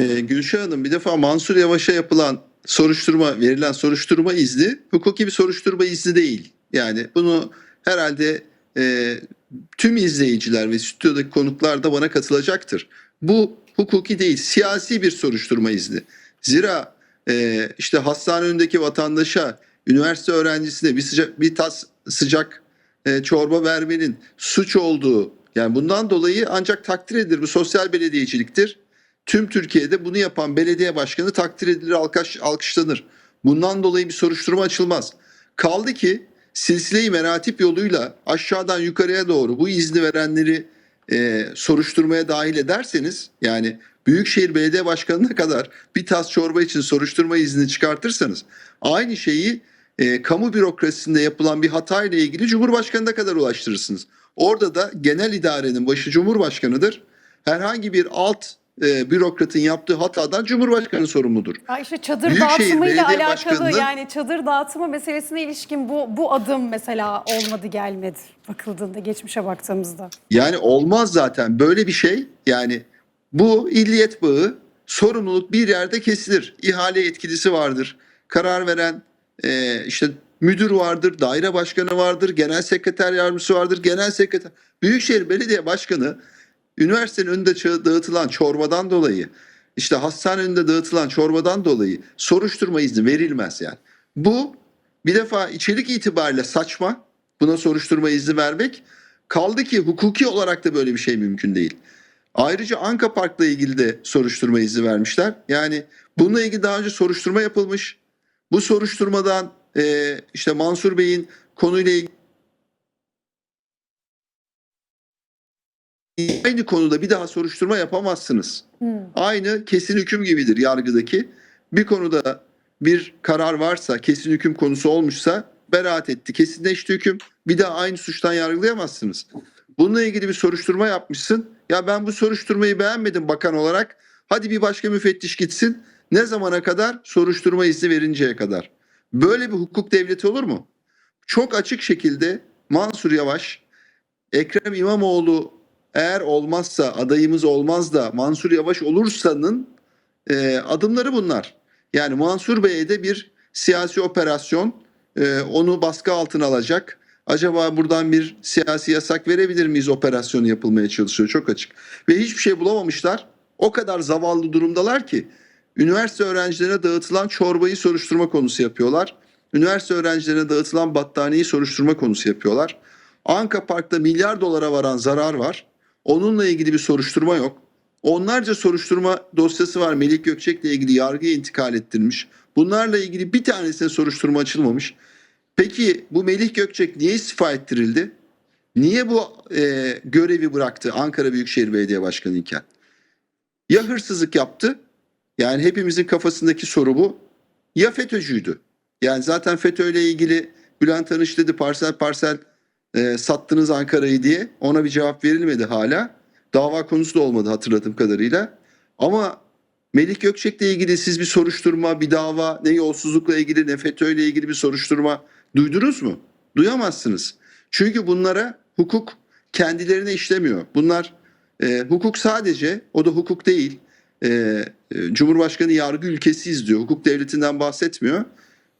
Ee, Gülşah Hanım bir defa Mansur Yavaş'a yapılan soruşturma, verilen soruşturma izni hukuki bir soruşturma izni değil. Yani bunu herhalde e, tüm izleyiciler ve stüdyodaki konuklar da bana katılacaktır. Bu hukuki değil, siyasi bir soruşturma izni. Zira e, işte hastane önündeki vatandaşa, üniversite öğrencisine bir sıcak bir tas sıcak e, çorba vermenin suç olduğu yani bundan dolayı ancak takdir edilir. Bu sosyal belediyeciliktir. Tüm Türkiye'de bunu yapan belediye başkanı takdir edilir, alkış, alkışlanır. Bundan dolayı bir soruşturma açılmaz. Kaldı ki silsile-i meratip yoluyla aşağıdan yukarıya doğru bu izni verenleri e, soruşturmaya dahil ederseniz yani Büyükşehir Belediye Başkanı'na kadar bir tas çorba için soruşturma izni çıkartırsanız aynı şeyi e, kamu bürokrasisinde yapılan bir hata ile ilgili Cumhurbaşkanı'na kadar ulaştırırsınız. Orada da genel idarenin başı Cumhurbaşkanı'dır. Herhangi bir alt e, bürokratın yaptığı hatadan Cumhurbaşkanı sorumludur. Ya işte çadır Büyükşehir dağıtımıyla Belediye alakalı Başkanı'nın- yani çadır dağıtımı meselesine ilişkin bu bu adım mesela olmadı gelmedi bakıldığında geçmişe baktığımızda. Yani olmaz zaten böyle bir şey. Yani bu illiyet bağı sorumluluk bir yerde kesilir. İhale yetkilisi vardır. Karar veren e, işte müdür vardır, daire başkanı vardır, genel sekreter yardımcısı vardır, genel sekreter. Büyükşehir Belediye Başkanı üniversitenin önünde dağıtılan çorbadan dolayı işte hastane önünde dağıtılan çorbadan dolayı soruşturma izni verilmez yani. Bu bir defa içerik itibariyle saçma. Buna soruşturma izni vermek. Kaldı ki hukuki olarak da böyle bir şey mümkün değil. Ayrıca Anka Park'la ilgili de soruşturma izni vermişler. Yani bununla ilgili daha önce soruşturma yapılmış. Bu soruşturmadan e, işte Mansur Bey'in konuyla ilgili aynı konuda bir daha soruşturma yapamazsınız. Aynı kesin hüküm gibidir yargıdaki. Bir konuda bir karar varsa, kesin hüküm konusu olmuşsa beraat etti, kesinleşti hüküm. Bir daha aynı suçtan yargılayamazsınız. Bununla ilgili bir soruşturma yapmışsın. Ya ben bu soruşturmayı beğenmedim bakan olarak. Hadi bir başka müfettiş gitsin. Ne zamana kadar? Soruşturma izni verinceye kadar. Böyle bir hukuk devleti olur mu? Çok açık şekilde Mansur Yavaş, Ekrem İmamoğlu eğer olmazsa adayımız olmaz da Mansur Yavaş olursanın e, adımları bunlar. Yani Mansur Bey'e de bir siyasi operasyon e, onu baskı altına alacak. Acaba buradan bir siyasi yasak verebilir miyiz operasyonu yapılmaya çalışıyor çok açık. Ve hiçbir şey bulamamışlar. O kadar zavallı durumdalar ki üniversite öğrencilerine dağıtılan çorbayı soruşturma konusu yapıyorlar. Üniversite öğrencilerine dağıtılan battaniyeyi soruşturma konusu yapıyorlar. Anka Park'ta milyar dolara varan zarar var. Onunla ilgili bir soruşturma yok. Onlarca soruşturma dosyası var Melik Gökçek'le ilgili yargıya intikal ettirilmiş. Bunlarla ilgili bir tanesine soruşturma açılmamış. Peki bu Melih Gökçek niye istifa ettirildi? Niye bu e, görevi bıraktı Ankara Büyükşehir Belediye Başkanı iken? Ya hırsızlık yaptı? Yani hepimizin kafasındaki soru bu. Ya FETÖ'cüydü? Yani zaten FETÖ ile ilgili Bülent Arınç dedi parsel parsel e, sattınız Ankara'yı diye. Ona bir cevap verilmedi hala. Dava konusu da olmadı hatırladığım kadarıyla. Ama Melih Gökçek'le ilgili siz bir soruşturma, bir dava, ne yolsuzlukla ilgili ne FETÖ ile ilgili bir soruşturma duydunuz mu? Duyamazsınız. Çünkü bunlara hukuk kendilerine işlemiyor. Bunlar e, hukuk sadece, o da hukuk değil. E, e, Cumhurbaşkanı yargı ülkesiyiz diyor. Hukuk devletinden bahsetmiyor.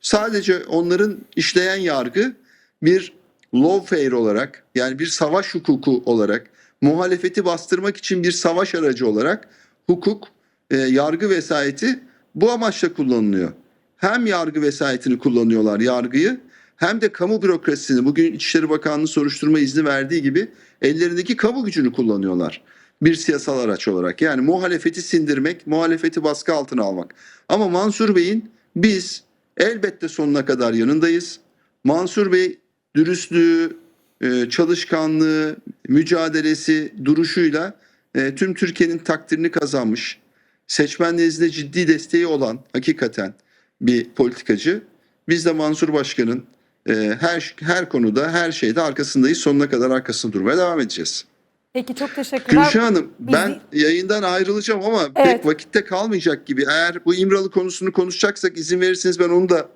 Sadece onların işleyen yargı bir lawfare olarak yani bir savaş hukuku olarak muhalefeti bastırmak için bir savaş aracı olarak hukuk, e, yargı vesayeti bu amaçla kullanılıyor. Hem yargı vesayetini kullanıyorlar yargıyı hem de kamu bürokrasisini bugün İçişleri Bakanlığı soruşturma izni verdiği gibi ellerindeki kamu gücünü kullanıyorlar. Bir siyasal araç olarak yani muhalefeti sindirmek, muhalefeti baskı altına almak. Ama Mansur Bey'in biz elbette sonuna kadar yanındayız. Mansur Bey dürüstlüğü, e, çalışkanlığı, mücadelesi, duruşuyla e, tüm Türkiye'nin takdirini kazanmış. Seçmen nezdinde ciddi desteği olan hakikaten bir politikacı. Biz de Mansur Başkan'ın e, her her konuda, her şeyde arkasındayız. Sonuna kadar arkasında durmaya devam edeceğiz. Peki çok teşekkürler. Gülşah Hanım Biz- ben yayından ayrılacağım ama Evet. pek vakitte kalmayacak gibi. Eğer bu İmralı konusunu konuşacaksak izin verirseniz ben onu da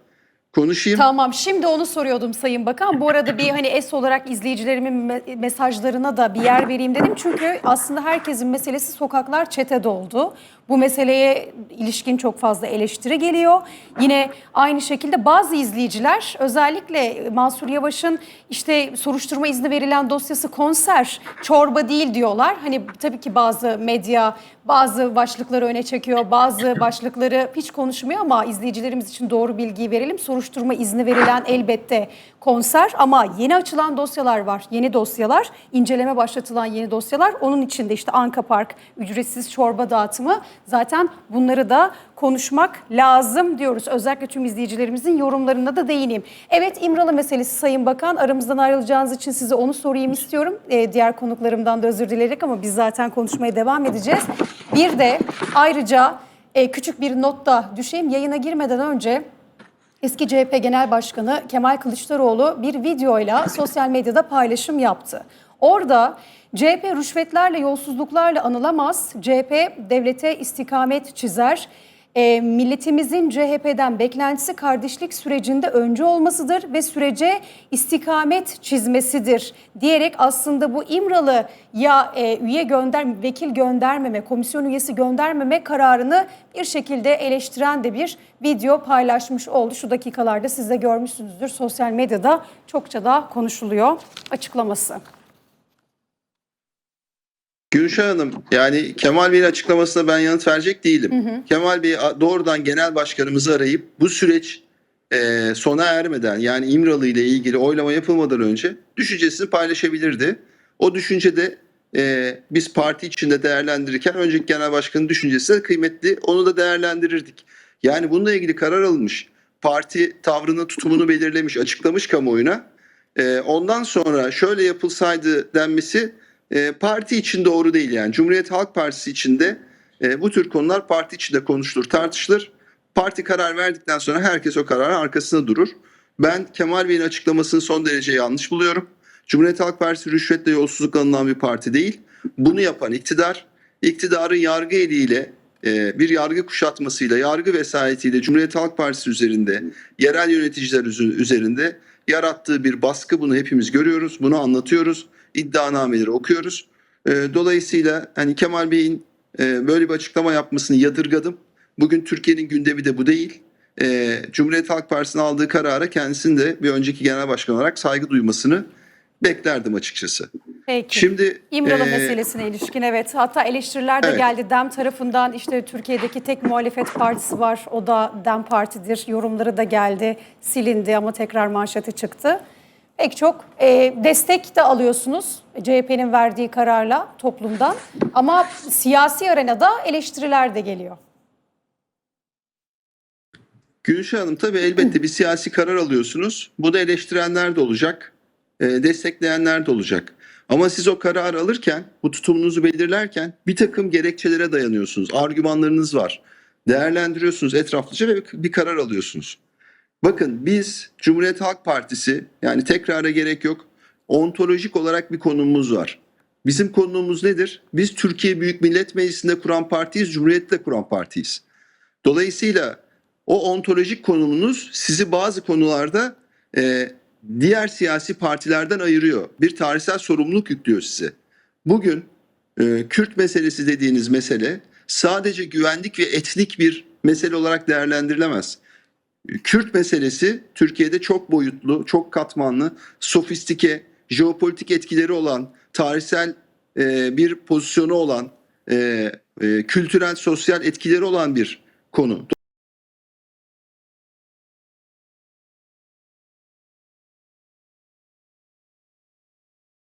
konuşayım. Tamam şimdi onu soruyordum Sayın Bakan. Bu arada bir hani es olarak izleyicilerimin me- mesajlarına da bir yer vereyim dedim. Çünkü aslında herkesin meselesi sokaklar çete doldu. Bu meseleye ilişkin çok fazla eleştiri geliyor. Yine aynı şekilde bazı izleyiciler özellikle Mansur Yavaş'ın işte soruşturma izni verilen dosyası konser, çorba değil diyorlar. Hani tabii ki bazı medya bazı başlıkları öne çekiyor, bazı başlıkları hiç konuşmuyor ama izleyicilerimiz için doğru bilgiyi verelim. Soruşturma izni verilen elbette konser ama yeni açılan dosyalar var. Yeni dosyalar, inceleme başlatılan yeni dosyalar. Onun içinde işte Anka Park, ücretsiz çorba dağıtımı. Zaten bunları da konuşmak lazım diyoruz. Özellikle tüm izleyicilerimizin yorumlarına da değineyim. Evet İmralı meselesi Sayın Bakan. Aramızdan ayrılacağınız için size onu sorayım istiyorum. Ee, diğer konuklarımdan da özür dileyerek ama biz zaten konuşmaya devam edeceğiz. Bir de ayrıca e, küçük bir not da düşeyim. Yayına girmeden önce Eski CHP Genel Başkanı Kemal Kılıçdaroğlu bir videoyla sosyal medyada paylaşım yaptı. Orada CHP rüşvetlerle, yolsuzluklarla anılamaz, CHP devlete istikamet çizer, e, milletimizin CHP'den beklentisi kardeşlik sürecinde öncü olmasıdır ve sürece istikamet çizmesidir diyerek aslında bu İmralı ya e, üye gönder vekil göndermeme, komisyon üyesi göndermeme kararını bir şekilde eleştiren de bir video paylaşmış oldu. Şu dakikalarda siz de görmüşsünüzdür sosyal medyada çokça da konuşuluyor açıklaması. Gülşah Hanım yani Kemal Bey'in açıklamasına ben yanıt verecek değilim. Kemal Bey doğrudan genel başkanımızı arayıp bu süreç e, sona ermeden yani İmralı ile ilgili oylama yapılmadan önce düşüncesini paylaşabilirdi. O düşünce de e, biz parti içinde değerlendirirken önceki genel başkanın düşüncesi kıymetli onu da değerlendirirdik. Yani bununla ilgili karar alınmış. Parti tavrını tutumunu belirlemiş açıklamış kamuoyuna. E, ondan sonra şöyle yapılsaydı denmesi e, parti için doğru değil yani. Cumhuriyet Halk Partisi içinde e, bu tür konular parti içinde konuşulur, tartışılır. Parti karar verdikten sonra herkes o kararın arkasında durur. Ben Kemal Bey'in açıklamasını son derece yanlış buluyorum. Cumhuriyet Halk Partisi rüşvetle yolsuzluk alınan bir parti değil. Bunu yapan iktidar, iktidarın yargı eliyle e, bir yargı kuşatmasıyla, yargı vesayetiyle Cumhuriyet Halk Partisi üzerinde, yerel yöneticiler üzerinde yarattığı bir baskı bunu hepimiz görüyoruz, bunu anlatıyoruz, iddianameleri okuyoruz. E, dolayısıyla hani Kemal Bey'in e, böyle bir açıklama yapmasını yadırgadım. Bugün Türkiye'nin gündemi de bu değil. E, Cumhuriyet Halk Partisi'nin aldığı karara kendisinin de bir önceki genel başkan olarak saygı duymasını beklerdim açıkçası. Peki. Şimdi İmralı e, meselesine ilişkin evet hatta eleştiriler de Evet. geldi DEM tarafından işte Türkiye'deki tek muhalefet partisi var o da DEM partidir yorumları da geldi silindi ama tekrar manşete çıktı. Pek çok e, destek de alıyorsunuz CHP'nin verdiği kararla toplumdan ama siyasi arenada eleştiriler de geliyor. Gülşah Hanım tabii elbette bir siyasi karar alıyorsunuz. Bu da eleştirenler de olacak, e, destekleyenler de olacak. Ama siz o kararı alırken, bu tutumunuzu belirlerken bir takım gerekçelere dayanıyorsunuz. Argümanlarınız var. Değerlendiriyorsunuz etraflıca ve bir karar alıyorsunuz. Bakın biz Cumhuriyet Halk Partisi yani tekrara gerek yok. Ontolojik olarak bir konumumuz var. Bizim konumuz nedir? Biz Türkiye Büyük Millet Meclisi'nde kuran partiyiz, Cumhuriyet'te kuran partiyiz. Dolayısıyla o ontolojik konumunuz sizi bazı konularda e, diğer siyasi partilerden ayırıyor. Bir tarihsel sorumluluk yüklüyor size. Bugün e, Kürt meselesi dediğiniz mesele sadece güvenlik ve etnik bir mesele olarak değerlendirilemez. Kürt meselesi Türkiye'de çok boyutlu, çok katmanlı, sofistike, jeopolitik etkileri olan, tarihsel e, bir pozisyonu olan, e, e, kültürel, sosyal etkileri olan bir konu.